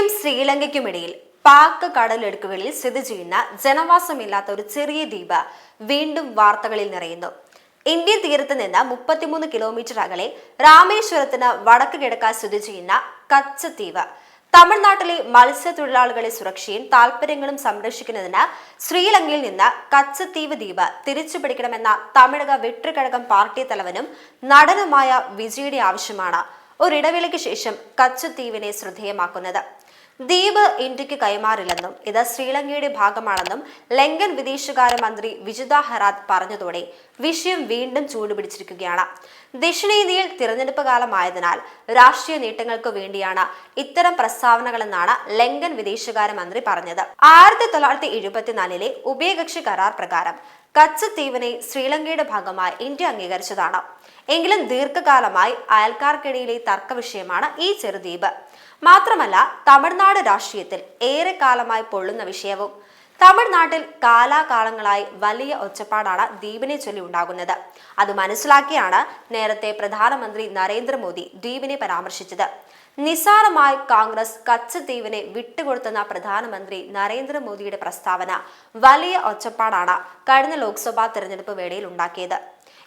ഇന്ത്യക്കും ശ്രീലങ്കയ്ക്കുമിടയിൽ പാക് കടലെടുക്കുകളിൽ സ്ഥിതി ചെയ്യുന്ന ജനവാസമില്ലാത്ത ഒരു ചെറിയ ദ്വീപ് വീണ്ടും വാർത്തകളിൽ നിറയുന്നു. ഇന്ത്യൻ തീരത്ത് നിന്ന് മുപ്പത്തിമൂന്ന് കിലോമീറ്റർ അകലെ രാമേശ്വരത്തിന് വടക്ക് കിഴക്കാൻ സ്ഥിതി ചെയ്യുന്ന കച്ചദ്വീപ് തമിഴ്നാട്ടിലെ മത്സ്യത്തൊഴിലാളികളെ സുരക്ഷയും താൽപര്യങ്ങളും സംരക്ഷിക്കുന്നതിന് ശ്രീലങ്കയിൽ നിന്ന് കച്ചദ്വീപ് ദ്വീപ് തിരിച്ചുപിടിക്കണമെന്ന തമിഴക വെട്ടുകഴകം പാർട്ടി തലവനും നടനുമായ വിജയുടെ ആവശ്യമാണ്. ഒരിടവേളയ്ക്ക് ശേഷം കച്ചദ്വീപിനെ ശ്രദ്ധേയമാക്കുന്നത്. ദ്വീപ് ഇന്ത്യയ്ക്ക് കൈമാറില്ലെന്നും ഇത് ശ്രീലങ്കയുടെ ഭാഗമാണെന്നും ലങ്കൻ വിദേശകാര്യ മന്ത്രി വിജിത ഹെറാത്ത് പറഞ്ഞതോടെ വിഷയം വീണ്ടും ചൂടുപിടിച്ചിരിക്കുകയാണ്. ദക്ഷിണേന്ത്യയിൽ തിരഞ്ഞെടുപ്പ് കാലമായതിനാൽ രാഷ്ട്രീയ നേട്ടങ്ങൾക്ക് വേണ്ടിയാണ് ഇത്തരം പ്രസ്താവനകളെന്നാണ് ലങ്കൻ വിദേശകാര്യ മന്ത്രി പറഞ്ഞത്. ആയിരത്തി തൊള്ളായിരത്തി എഴുപത്തിനാലിലെ ഉഭയകക്ഷി കരാർ പ്രകാരം കച്ചദ്വീപിനെ ശ്രീലങ്കയുടെ ഭാഗമായി ഇന്ത്യ അംഗീകരിച്ചതാണ്. എങ്കിലും ദീർഘകാലമായി അയൽക്കാർക്കിടയിലെ തർക്ക വിഷയമാണ് ഈ ചെറുദ്വീപ്. മാത്രമല്ല തമിഴ്നാട് രാഷ്ട്രീയത്തിൽ ഏറെ കാലമായി പൊള്ളുന്ന വിഷയവും തമിഴ്നാട്ടിൽ കാലാകാലങ്ങളായി വലിയ ഒച്ചപ്പാടാണ് ദ്വീപിനെ ചൊല്ലി ഉണ്ടാകുന്നത്. അത് മനസ്സിലാക്കിയാണ് നേരത്തെ പ്രധാനമന്ത്രി നരേന്ദ്രമോദി ദ്വീപിനെ പരാമർശിച്ചത്. നിസ്സാരമായി കോൺഗ്രസ് കച്ചദ്വീപിനെ വിട്ടുകൊടുത്തെന്ന പ്രധാനമന്ത്രി നരേന്ദ്രമോദിയുടെ പ്രസ്താവന വലിയ ഒച്ചപ്പാടാണ് കഴിഞ്ഞ ലോക്സഭാ തെരഞ്ഞെടുപ്പ് വേളയിൽ ഉണ്ടാക്കിയത്.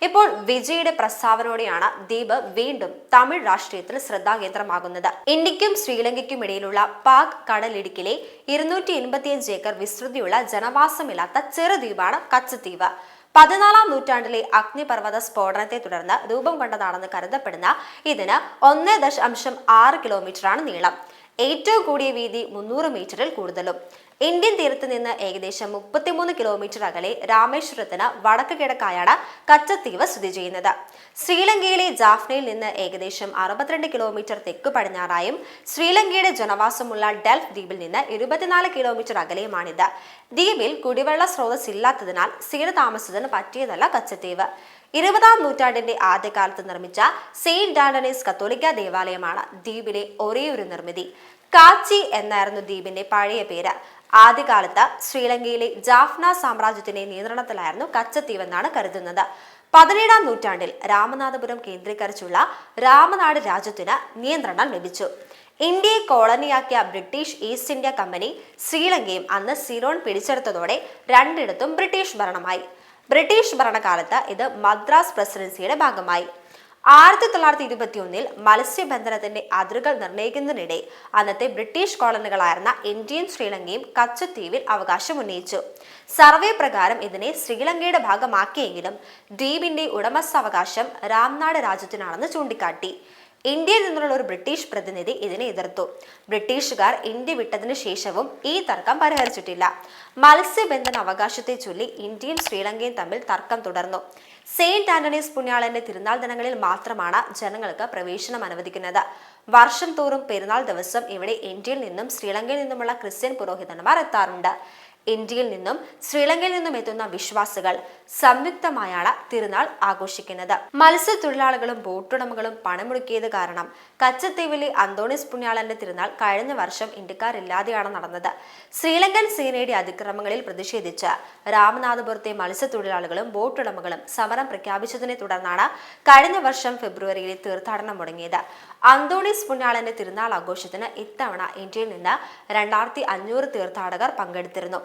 ഇപ്പോൾ വിജയുടെ പ്രസ്താവനയോടെയാണ് ദ്വീപ് വീണ്ടും തമിഴ് രാഷ്ട്രീയത്തിൽ ശ്രദ്ധാകേന്ദ്രമാകുന്നത്. ഇന്ത്യക്കും ശ്രീലങ്കയ്ക്കും ഇടയിലുള്ള പാക് കടലിടുക്കിലെ ഇരുന്നൂറ്റി എൺപത്തിയഞ്ച് ഏക്കർ വിസ്തൃതിയുള്ള ജനവാസമില്ലാത്ത ചെറുദ്വീപാണ് കച്ചദ്വീപ് പതിനാലാം നൂറ്റാണ്ടിലെ അഗ്നിപർവത സ്ഫോടനത്തെ തുടർന്ന് രൂപം കൊണ്ടതാണെന്ന് കരുതപ്പെടുന്ന ഇതിന് ഒന്ന് ദശാംശം ആറ് കിലോമീറ്ററാണ് നീളം. ഏറ്റവും കൂടിയ വീതി മുന്നൂറ് മീറ്ററിൽ കൂടുതലും. ഇന്ത്യൻ തീരത്ത് നിന്ന് ഏകദേശം മുപ്പത്തിമൂന്ന് കിലോമീറ്റർ അകലെ രാമേശ്വരത്തിന് വടക്ക് കിഴക്കായാണ് കച്ചത്തീവ് സ്ഥിതി ചെയ്യുന്നത്. ശ്രീലങ്കയിലെ ജാഫ്നയിൽ നിന്ന് ഏകദേശം അറുപത്തിരണ്ട് കിലോമീറ്റർ തെക്ക് പടിഞ്ഞാറായും ശ്രീലങ്കയുടെ ജനവാസമുള്ള ഡെൽഫ് ദ്വീപിൽ നിന്ന് ഇരുപത്തിനാല് കിലോമീറ്റർ അകലെയുമാണിത്. ദ്വീപിൽ കുടിവെള്ള സ്രോതസ് ഇല്ലാത്തതിനാൽ സ്ഥിരതാമസത്തിന് പറ്റിയതല്ല കച്ചത്തീവ്. ഇരുപതാം നൂറ്റാണ്ടിന്റെ ആദ്യകാലത്ത് നിർമ്മിച്ച സെയിന്റ് ആന്റണീസ് കത്തോലിക്ക ദേവാലയമാണ് ദ്വീപിലെ ഒരേയൊരു നിർമ്മിതി. കാച്ചി എന്നായിരുന്നു ദ്വീപിന്റെ പഴയ പേര്. ആദ്യകാലത്ത് ശ്രീലങ്കയിലെ ജാഫ്ന സാമ്രാജ്യത്തിന്റെ നിയന്ത്രണത്തിലായിരുന്നു കച്ചത്തീവ് എന്നാണ് കരുതുന്നത്. പതിനേഴാം നൂറ്റാണ്ടിൽ രാമനാഥപുരം കേന്ദ്രീകരിച്ചുള്ള രാമനാട് രാജ്യത്തിന് നിയന്ത്രണം ലഭിച്ചു. ഇന്ത്യയെ കോളനിയാക്കിയ ബ്രിട്ടീഷ് ഈസ്റ്റ് ഇന്ത്യ കമ്പനി ശ്രീലങ്കയും അന്ന് സിലോൺ പിടിച്ചെടുത്തതോടെ രണ്ടിടത്തും ബ്രിട്ടീഷ് ഭരണമായി. ബ്രിട്ടീഷ് ഭരണകാലത്ത് ഇത് മദ്രാസ് പ്രസിഡൻസിയുടെ ഭാഗമായി. ആയിരത്തി തൊള്ളായിരത്തി ഇരുപത്തി ഒന്നിൽ മത്സ്യബന്ധനത്തിന്റെ അതിരുകൾ നിർണയിക്കുന്നതിനിടെ അന്നത്തെ ബ്രിട്ടീഷ് കോളനികളായിരുന്ന ഇന്ത്യയും ശ്രീലങ്കയും കച്ചദ്വീപിൽ അവകാശം ഉന്നയിച്ചു. സർവേ പ്രകാരം ഇതിനെ ശ്രീലങ്കയുടെ ഭാഗമാക്കിയെങ്കിലും ദ്വീപിന്റെ ഉടമസ്ഥാവകാശം രാംനാട് രാജ്യത്തിനാണെന്ന് ചൂണ്ടിക്കാട്ടി. ഇന്ത്യയിൽ നിന്നുള്ള ഒരു ബ്രിട്ടീഷ് പ്രതിനിധി ഇതിനെ എതിർത്തു. ബ്രിട്ടീഷുകാർ ഇന്ത്യ വിട്ടതിനു ശേഷവും ഈ തർക്കം പരിഹരിച്ചിട്ടില്ല. മത്സ്യബന്ധന അവകാശത്തെ ചൊല്ലി ഇന്ത്യയും ശ്രീലങ്കയും തമ്മിൽ തർക്കം തുടർന്നു. സെയിന്റ് ആന്റണീസ് പുണ്യാളന്റെ തിരുനാൾ ദിനങ്ങളിൽ മാത്രമാണ് ജനങ്ങൾക്ക് പ്രവേശനം അനുവദിക്കുന്നത്. വർഷം തോറും പെരുന്നാൾ ദിവസം ഇവിടെ ഇന്ത്യയിൽ നിന്നും ശ്രീലങ്കയിൽ നിന്നുമുള്ള ക്രിസ്ത്യൻ പുരോഹിതന്മാർ എത്താറുണ്ട്. ഇന്ത്യയിൽ നിന്നും ശ്രീലങ്കയിൽ നിന്നും എത്തുന്ന വിശ്വാസികൾ സംയുക്തമായാണ് തിരുനാൾ ആഘോഷിക്കുന്നത്. മത്സ്യത്തൊഴിലാളികളും ബോട്ടുടമകളും പണമുടക്കിയത് കാരണം കച്ചത്തീവിലെ അന്തോണിസ് പുണ്യാളന്റെ തിരുനാൾ കഴിഞ്ഞ വർഷം ഇന്ത്യക്കാരില്ലാതെയാണ് നടന്നത്. ശ്രീലങ്കൻ സേനയുടെ അതിക്രമങ്ങളിൽ പ്രതിഷേധിച്ച് രാമനാഥപുരത്തെ മത്സ്യത്തൊഴിലാളികളും ബോട്ടുടമകളും സമരം പ്രഖ്യാപിച്ചതിനെ തുടർന്നാണ് കഴിഞ്ഞ വർഷം ഫെബ്രുവരിയിൽ തീർത്ഥാടനം മുടങ്ങിയത്. അന്തോണിസ് പുണ്യാളന്റെ തിരുനാൾ ആഘോഷത്തിന് ഇത്തവണ ഇന്ത്യയിൽ നിന്ന് രണ്ടായിരത്തി അഞ്ഞൂറ് തീർത്ഥാടകർ പങ്കെടുത്തിരുന്നു.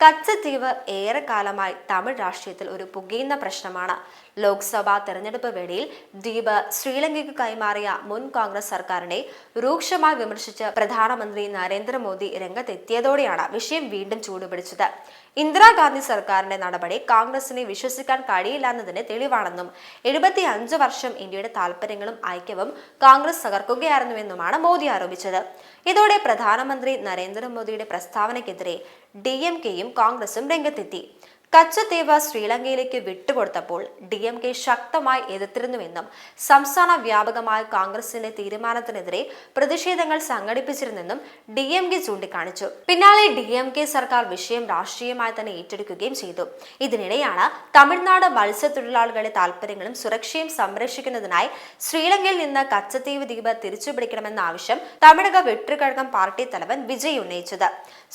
കച്ചദ്വീപ് ഏറെക്കാലമായി തമിഴ് രാഷ്ട്രീയത്തിൽ ഒരു പുകയുന്ന പ്രശ്നമാണ്. ലോക്സഭാ തെരഞ്ഞെടുപ്പ് വേളയിൽ ദ്വീപ് ശ്രീലങ്കയ്ക്ക് കൈമാറിയ മുൻ കോൺഗ്രസ് സർക്കാരിനെ രൂക്ഷമായി വിമർശിച്ച് പ്രധാനമന്ത്രി നരേന്ദ്രമോദി രംഗത്തെത്തിയതോടെയാണ് വിഷയം വീണ്ടും ചൂടുപിടിച്ചത്. ഇന്ദിരാഗാന്ധി സർക്കാരിന്റെ നടപടി കോൺഗ്രസിനെ വിശ്വസിക്കാൻ കഴിയില്ല എന്നതിന് തെളിവാണെന്നും എഴുപത്തി അഞ്ച് വർഷം ഇന്ത്യയുടെ താല്പര്യങ്ങളും ഐക്യവും കോൺഗ്രസ് തകർക്കുകയായിരുന്നുവെന്നുമാണ് മോദി ആരോപിച്ചത്. ഇതോടെ പ്രധാനമന്ത്രി നരേന്ദ്രമോദിയുടെ പ്രസ്താവനയ്ക്കെതിരെ ഡി എം കെയും കോൺഗ്രസും രംഗത്തെത്തി കച്ചദ്വീപ് ശ്രീലങ്കയിലേക്ക് വിട്ടുകൊടുത്തപ്പോൾ ഡി എം കെ ശക്തമായി എതിർത്തിരുന്നുവെന്നും സംസ്ഥാന വ്യാപകമായ കോൺഗ്രസിന്റെ തീരുമാനത്തിനെതിരെ പ്രതിഷേധങ്ങൾ സംഘടിപ്പിച്ചിരുന്നെന്നും ഡി എം കെ ചൂണ്ടിക്കാണിച്ചു. പിന്നാലെ ഡി എം കെ സർക്കാർ വിഷയം രാഷ്ട്രീയമായി തന്നെ ഏറ്റെടുക്കുകയും ചെയ്തു. ഇതിനിടെയാണ് തമിഴ്നാട് മത്സ്യത്തൊഴിലാളികളുടെ താൽപര്യങ്ങളും സുരക്ഷയും സംരക്ഷിക്കുന്നതിനായി ശ്രീലങ്കയിൽ നിന്ന് കച്ചദ്വീപ് ദ്വീപ് തിരിച്ചുപിടിക്കണമെന്ന ആവശ്യം തമിഴക വെട്ടുകഴകം പാർട്ടി തലവൻ വിജയ് ഉന്നയിച്ചത്.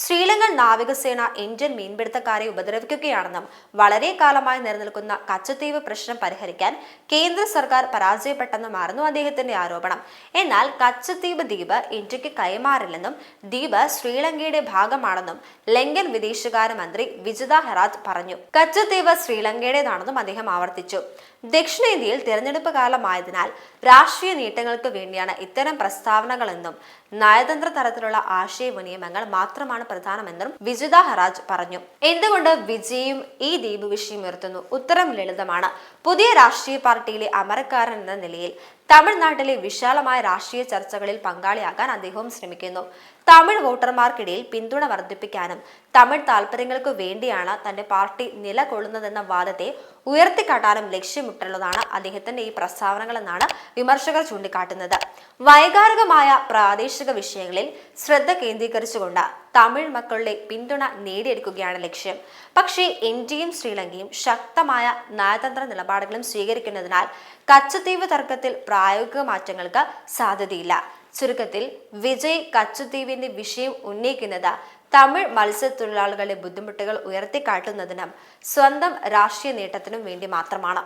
ശ്രീലങ്കൻ നാവികസേന ഇന്ത്യൻ മീൻപിടുത്തക്കാരെ ഉപദ്രവിക്കുകയാണ് ശരിയാണെന്നും വളരെ കാലമായി നിലനിൽക്കുന്ന കച്ചത്തീവ് പ്രശ്നം പരിഹരിക്കാൻ കേന്ദ്ര സർക്കാർ പരാജയപ്പെട്ടെന്നുമായിരുന്നു അദ്ദേഹത്തിന്റെ ആരോപണം. എന്നാൽ കച്ചത്തീവ് ദ്വീപ് ഇന്ത്യയ്ക്ക് കൈമാറില്ലെന്നും ദ്വീപ് ശ്രീലങ്കയുടെ ഭാഗമാണെന്നും ലങ്കൻ വിദേശകാര്യ മന്ത്രി വിജിത ഹെറാത്ത് പറഞ്ഞു. കച്ചത്തീവ് ശ്രീലങ്കയുടേതാണെന്നും അദ്ദേഹം ആവർത്തിച്ചു. ദക്ഷിണേന്ത്യയിൽ തിരഞ്ഞെടുപ്പ് കാലമായതിനാൽ രാഷ്ട്രീയ നേട്ടങ്ങൾക്ക് വേണ്ടിയാണ് ഇത്തരം പ്രസ്താവനകളെന്നും നയതന്ത്ര തലത്തിലുള്ള ആശയവിനിയമങ്ങൾ മാത്രമാണ് പ്രധാനമെന്നും വിജിത ഹറാജ് പറഞ്ഞു. എന്തുകൊണ്ട് വിജയും ഈ ദ്വീപ് വിഷയം ഉയർത്തുന്നു. ഉത്തരം ലളിതമാണ്. പുതിയ രാഷ്ട്രീയ പാർട്ടിയിലെ അമരക്കാരൻ എന്ന നിലയിൽ തമിഴ്നാട്ടിലെ വിശാലമായ രാഷ്ട്രീയ ചർച്ചകളിൽ പങ്കാളിയാകാൻ അദ്ദേഹം ശ്രമിക്കുന്നു. തമിഴ് വോട്ടർമാർക്കിടയിൽ പിന്തുണ വർദ്ധിപ്പിക്കാനും തമിഴ് താല്പര്യങ്ങൾക്ക് വേണ്ടിയാണ് തന്റെ പാർട്ടി നിലകൊള്ളുന്നതെന്ന വാദത്തെ ഉയർത്തിക്കാട്ടാനും ലക്ഷ്യമിട്ടുള്ളതാണ് അദ്ദേഹത്തിന്റെ ഈ പ്രസ്താവനകളെന്നാണ് വിമർശകർ ചൂണ്ടിക്കാട്ടുന്നത്. വൈകാരികമായ പ്രാദേശിക വിഷയങ്ങളിൽ ശ്രദ്ധ കേന്ദ്രീകരിച്ചുകൊണ്ട് തമിഴ് മക്കളുടെ പിന്തുണ നേടിയെടുക്കുകയാണ് ലക്ഷ്യം. പക്ഷേ ഇന്ത്യയും ശ്രീലങ്കയും ശക്തമായ നയതന്ത്ര നിലപാടുകളും സ്വീകരിക്കുന്നതിനാൽ കച്ചദ്വീപ് തർക്കത്തിൽ പ്രായോഗിക മാറ്റങ്ങൾക്ക് സാധ്യതയില്ല. ചുരുക്കത്തിൽ വിജയ് കച്ചദ്വീപിന്റെ വിഷയം ഉന്നയിക്കുന്നത് തമിഴ് മത്സ്യത്തൊഴിലാളികളുടെ ബുദ്ധിമുട്ടുകൾ ഉയർത്തിക്കാട്ടുന്നതിനും സ്വന്തം രാഷ്ട്രീയ നേട്ടത്തിനും വേണ്ടി മാത്രമാണ്.